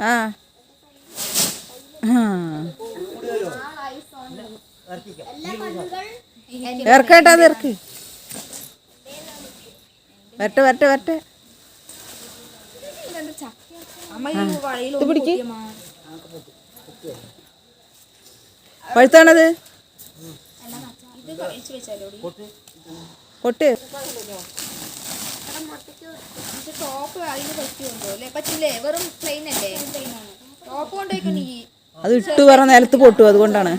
ആ. ഇറക്കട്ടെ അത് ഇറക്കി. വരട്ടെ വരട്ടെ വരട്ടെ. പിടിക്ക്. പഴുത്താണത്? പൊട്ട് ടോപ്പ് അതിന് അല്ലേ? പറ്റില്ലേ വെറും പ്ലെയിൻ അല്ലേ? ടോപ്പ് കൊണ്ടുപോയിക്കോ നീ അത് ഇട്ട് പറ നിലത്ത് പൊട്ടു അതുകൊണ്ടാണ്.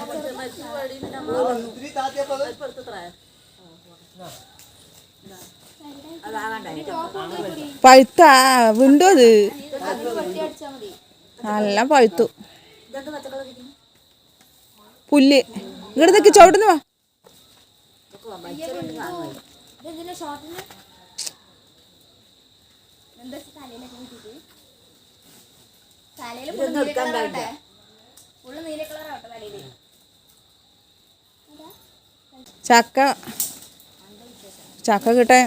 പഴുത്ത വിണ്ടോ അത് നല്ല പഴുത്തു. പുല്ല്. ഇങ്ങോട്ടേക്ക് ചവിട്ടുന്നു വാ. എന്താ തലയിലൊക്കെ കിട്ടിയിട്ട്? തലയിൽ ഫുള്ള് നീല കളറാവട്ടെ ഫുള്ള് നീല കളറാവട്ടെ തലയിൽ ചക്ക. ചക്ക കിട്ടാൻ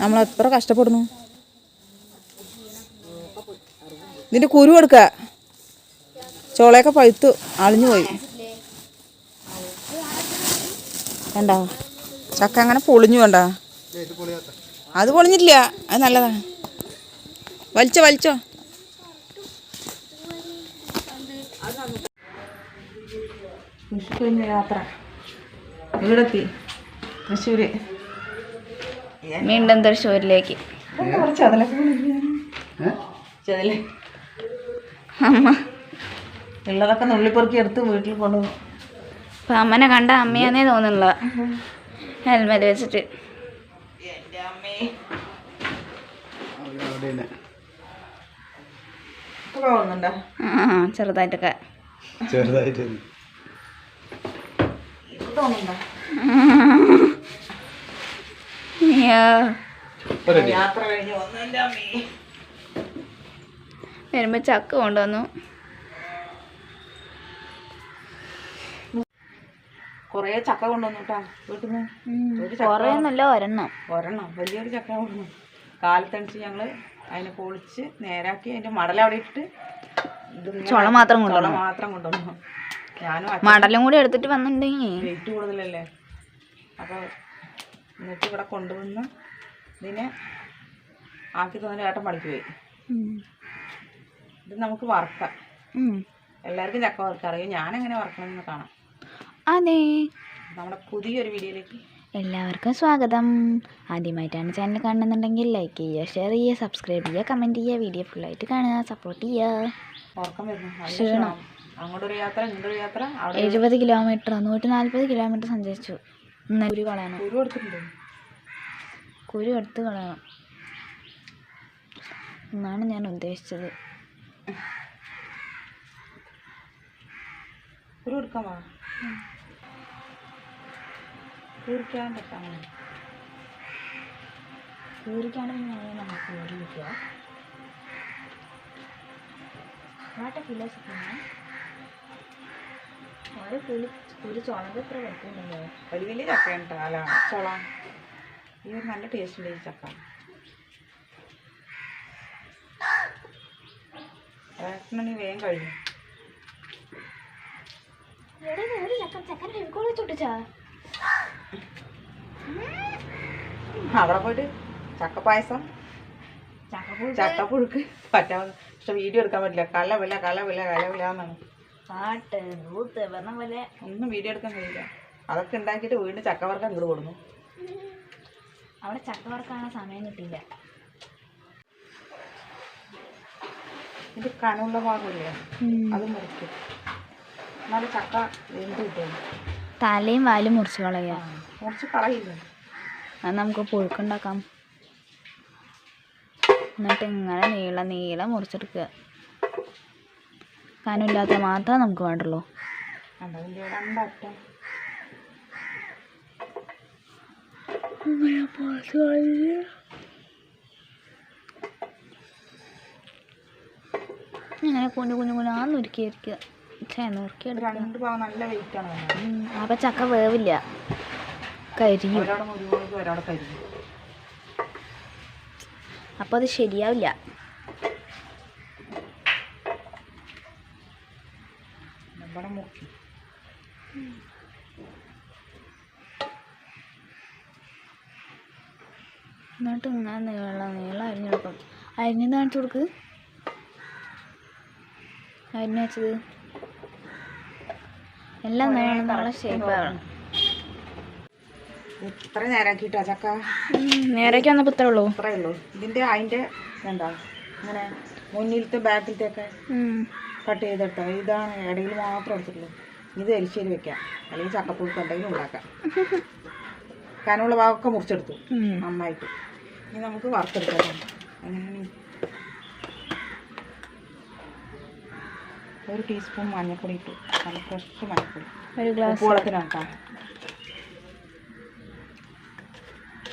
നമ്മൾ എത്ര കഷ്ടപ്പെടുന്നു. ഇതിന്റെ കുരു കൊടുക്ക ചോളയൊക്കെ പഴുത്തു അളിഞ്ഞു പോയി. കണ്ട? ചക്ക അങ്ങനെ പൊളിഞ്ഞു വേണ്ട അത് പൊളിഞ്ഞിട്ടില്ല. അത് നല്ലതാണ്. വലിച്ചോ വലിച്ചോ. യാത്ര. ഇവിടെത്തി തൃശ്ശൂര്. വീണ്ടും തൃശ്ശൂരിലേക്ക്. അമ്മ. ഉള്ളതൊക്കെ നുള്ളിപ്പെറുക്കി എടുത്ത് വീട്ടിൽ കൊണ്ടുവന്നു. അപ്പൊ അമ്മനെ കണ്ട അമ്മയാന്നേ തോന്നുന്നുള്ള. ഹെൽമെറ്റ് വെച്ചിട്ട്. എന്റെ അമ്മേ ആ ചെറുതായിട്ടൊക്കെ. ചെറുതായിട്ട്. വരുമ്പോ ചക്ക കൊണ്ടുവന്നു. കൊറേ ചക്ക കൊണ്ടുവന്നു കേട്ടാ വീട്ടിൽ നിന്ന് ഒരെണ്ണം. വലിയൊരു ചക്ക കൊണ്ടുവന്നു. കാലത്തണിച്ച് ഞങ്ങൾ അതിനെ പൊളിച്ച് നേരാക്കി അതിന്റെ മടൽ അവിടെ ഇട്ടിട്ട് ചുള മാത്രം കൊണ്ടുവന്നു? മാത്രം കൊണ്ടുവന്നു. ഞാനും മടലും കൂടി എടുത്തിട്ട് വന്നിട്ടുണ്ടെങ്കിൽ റേറ്റ് കൂടുതലല്ലേ? അപ്പോൾ എന്നിട്ട് ഇവിടെ കൊണ്ടുവന്ന് ഇതിനെ ആക്കി തന്നെ ഏട്ടൻ പണിക്ക് പോയി. ഇത് നമുക്ക് വറുക്കാം. എല്ലാവർക്കും ചക്ക വറുക്കാം. അറിയാം? ഞാനെങ്ങനെ വറക്കണമെന്ന് കാണാം. അതെ. നമ്മുടെ പുതിയൊരു വീഡിയോയിലേക്ക് എല്ലാവർക്കും സ്വാഗതം. ആദ്യമായിട്ടാണ് ചാനൽ കാണുന്നുണ്ടെങ്കിൽ ലൈക്ക് ചെയ്യുക ഷെയർ ചെയ്യുക സബ്സ്ക്രൈബ് ചെയ്യുക കമന്റ് ചെയ്യുക വീഡിയോ ഫുള്ളായിട്ട് കാണുക സപ്പോർട്ട് ചെയ്യുക. ക്ഷീണം. എഴുപത് കിലോമീറ്റർ നൂറ്റി നാൽപ്പത് കിലോമീറ്റർ സഞ്ചരിച്ചു. കുരു കളയണം കുരു എടുത്ത് കളയണം എന്നാണ് ഞാൻ ഉദ്ദേശിച്ചത്. കുരു വാ കുറിക്കാൻ പറ്റാൻ കൂരിക്കാണ് ഞാൻ നമുക്ക് കൂരി വാട്ട ഫിലോസഫിയാണ് ഓരോ പുളി കുരി ചോളത് എത്ര വെക്കുന്നുണ്ടല്ലോ വലിയ വലിയ ചക്കയാണ് കേട്ടോ അല്ല ചോള. ഈ ഒരു നല്ല ടേസ്റ്റ് ഉണ്ട് ഈ ചക്ക. റേഷനണി വേഗം കഴിഞ്ഞു ഒരു ചക്കൻ ചക്കൻ ഹെവിക്കോളെ ചുട്ടിച്ചാ അവിടെ പോയിട്ട് ചക്കപ്പായസം ചക്കപ്പൂ ചക്കപ്പുഴുക്ക്? പറ്റാവുന്ന പക്ഷെ വീഡിയോ എടുക്കാൻ പറ്റില്ല. കലവില്ല കലവില്ല കലവില്ല എന്നാണ്. പാട്ട് നൂത്ത് പറഞ്ഞ പോലെ. ഒന്നും വീഡിയോ എടുക്കാൻ കഴിയില്ല. അതൊക്കെ ഉണ്ടാക്കിയിട്ട് വീണ്ടും ചക്കവർക്ക് ഇങ്ങോട്ട് കൊടുക്കും അവിടെ ചക്ക വറക്കാനുള്ള സമയം കിട്ടില്ല ഇത് കനമുള്ള ഭാഗമില്ലേ? അത് മുറിക്കും. എന്നാലും ചക്ക എന്ത് കിട്ടും തലയും വാലും മുറിച്ച് കളയുക മുറിച്ച് കളയില്ല? അത് നമുക്ക് പുഴുക്കുണ്ടാക്കാം. എന്നിട്ട് ഇങ്ങനെ നീളം നീളം മുറിച്ചെടുക്കുക. കനമില്ലാത്ത മാത്രമേ നമുക്ക് വേണ്ടുള്ളൂ. ഇങ്ങനെ കുഞ്ഞു കുഞ്ഞു കുഞ്ഞാന്ന് നുരുക്കിയിരിക്കുക ചേ നുറുക്കിയെടുക്കുക രണ്ട് ഭാഗം നല്ല വെയിറ്റ് ആണ് വേണ്ടത് അപ്പം ചക്ക വേവില്ല. കരിയും. അപ്പൊ അപ്പോൾ അത് ശരിയാവില്ല. എന്നിട്ട് ഇങ്ങനെ നീളം നീളം അരിഞ്ഞെടുക്കും. അരിഞ്ഞെന്ന് കാണിച്ചു കൊടുക്ക്? അരിഞ്ഞ് വെച്ചത്? എല്ലാം നീളം നീളം ഷേപ്പാണ് ഇത്ര നേരാക്കിട്ടോ ചക്ക? നേരൊക്കെ വന്നപ്പോൾ ഇത്രേ ഉള്ളൂ. ഇത്രേ ഉള്ളൂ. ഇതിന്റെ അതിന്റെ എന്താ? ഇങ്ങനെ മുന്നിലത്തെ ബാക്കിലത്തെ ഒക്കെ കട്ട് ചെയ്തെടുത്തോ ഇതാണ് ഇടയിൽ മാത്രം എടുത്തിട്ടുള്ളൂ. ഇത് എരിശ്ശേരി വെക്കാം. അല്ലെങ്കിൽ ചക്കപ്പുഴുക്ക് എന്തെങ്കിലും ഉണ്ടാക്കാം. കനുള്ള ഭാഗമൊക്കെ മുറിച്ചെടുത്തു. നന്നായിട്ട്. ഇനി നമുക്ക് വറുത്തെടുക്കാം. എങ്ങനെയാണ്? ഒരു ടീസ്പൂൺ മഞ്ഞൾപ്പൊടി ഇട്ടു. നല്ല ഫ്രഷ് മഞ്ഞൾപ്പൊടി ഒരു ഗ്ലാസ് ഉപ്പുവെള്ളത്തിനാക്കാം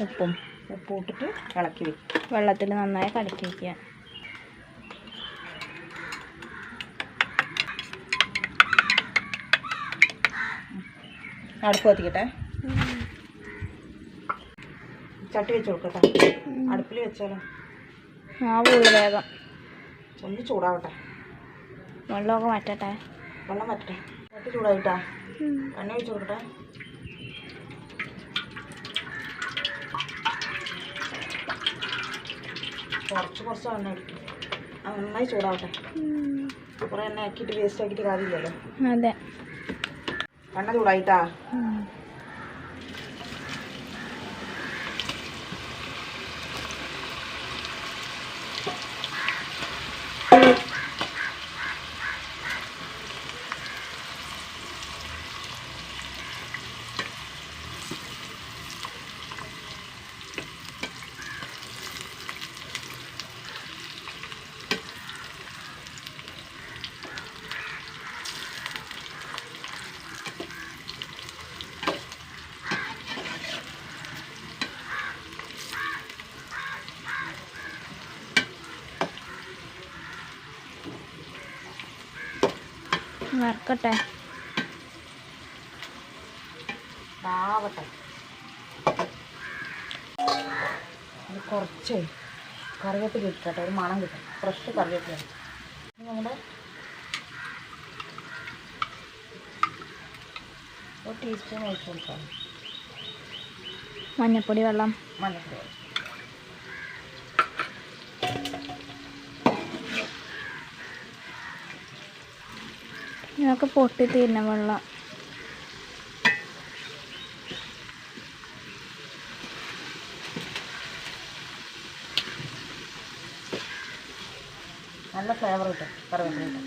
ഉപ്പും ഉപ്പ് ഇട്ടിട്ട് ഇളക്കി വെക്കും വെള്ളത്തിൽ നന്നായി കലക്കി വയ്ക്കുക അടുപ്പ് കത്തിക്കട്ടെ. ചട്ടി വെച്ച് കൊടുക്കട്ടെ. അടുപ്പിൽ വെച്ചാലോ ഉള്ളു വേഗം. ഒന്ന് ചൂടാവട്ടെ. വെള്ളമൊക്കെ മാറ്റട്ടെ. വെള്ളം വറ്റട്ടെ ചട്ടി ചൂടായിട്ടാ. എണ്ണ ഒഴിച്ചു കൊടുക്കട്ടെ. കുറച്ച് കുറച്ച് എണ്ണ എടുക്കും നന്നായി ചൂടാവട്ടെ. കുറേ എണ്ണ ആക്കിയിട്ട് വേസ്റ്റ് ആക്കിയിട്ട് കാര്യമില്ലല്ലോ. അതെ. എണ്ണ ചൂടായിട്ടാ. വറക്കട്ടെ. കുറച്ച് കറിവേപ്പില ഇട്ടിട്ടെ ഒരു മണം കിട്ടും. ഫ്രഷ് കറിവേപ്പില. നമ്മുടെ ഒരു ടീസ്പൂൺ ഒഴിച്ചു കൊടുക്കാം. മഞ്ഞപ്പൊടി വെള്ളം. മഞ്ഞൾപ്പൊടി ഇതൊക്കെ പൊട്ടി തീരുന്ന വെള്ളം. നല്ല ഫ്ലേവർ കിട്ടും കറിവേപ്പില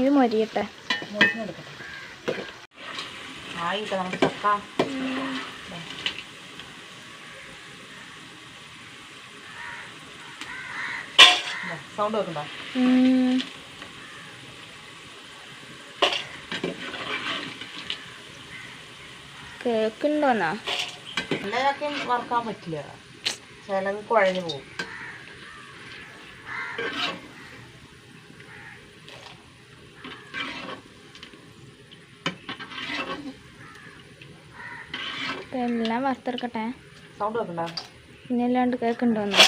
ഇത് മൊരിയട്ടെ. മുറിഞ്ഞെടുക്കട്ടെ ആയിട്ട് നമുക്ക് ചക്ക. സൗണ്ട് വെക്കണ്ടോ ഉം. കേക്കുണ്ടോന്നാ എല്ലാ ചക്കയും പറ്റില്ല. ചിലത് കുഴഞ്ഞു പോകും. എല്ലാം വറുത്തെടുക്കട്ടെ? സൗണ്ട് വെക്കണ്ടോ പിന്നെ അല്ലാണ്ട് കേക്കുണ്ടോന്ന്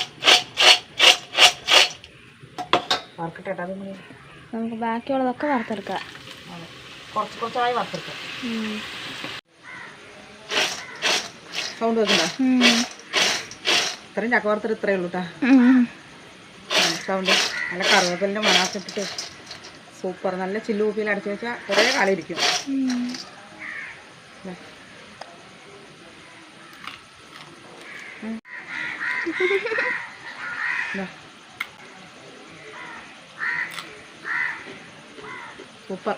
വറുക്കട്ടെ നമുക്ക് ബാക്കിയുള്ളതൊക്കെ വറുത്തെടുക്കാം. കുറച്ച് കുറച്ചായി വറുത്തെടുക്കാം. സൗണ്ട് വെക്കണ്ട. ഇത്രയും ചക്ക വറുത്തിട്ട് ഇത്രയേ ഉള്ളൂ കേട്ടോ. സൗണ്ട് നല്ല കറിവേപ്പിലിന്റെ മണമൊക്കെ ഇട്ടിട്ട് സൂപ്പർ നല്ല ചില്ലു കുപ്പിയിൽ അടച്ചു വെച്ചാൽ കുറേ കാലം ഇരിക്കും. സൂപ്പർ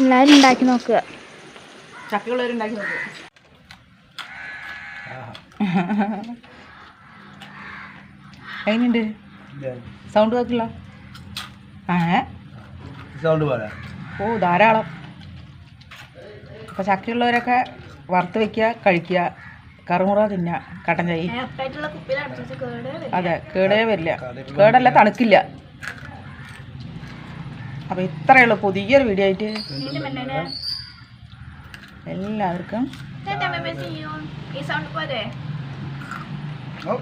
എല്ലാവരും ഉണ്ടാക്കി നോക്കുക. ചക്കയുള്ളവരുണ്ടാക്കി നോക്കും. എങ്ങനെയുണ്ട്? സൗണ്ട് കേക്കില്ല സൗണ്ട് പോലെ ഓ ധാരാളം. അപ്പോൾ ചക്കയുള്ളവരൊക്കെ വറുത്ത് വെക്കുക കഴിക്കുക. കറുമുറ തിന്നുക. കട്ടൻ ചായ. അതെ കേടേ വരില്ല. കേടല്ല തണുക്കില്ല. അപ്പോൾ ഇത്രയേ ഉള്ളൂ പുതിയൊരു വീഡിയോ ആയിട്ട്. എല്ലാവർക്കും ഈ സൗണ്ട് പോലെ ഓ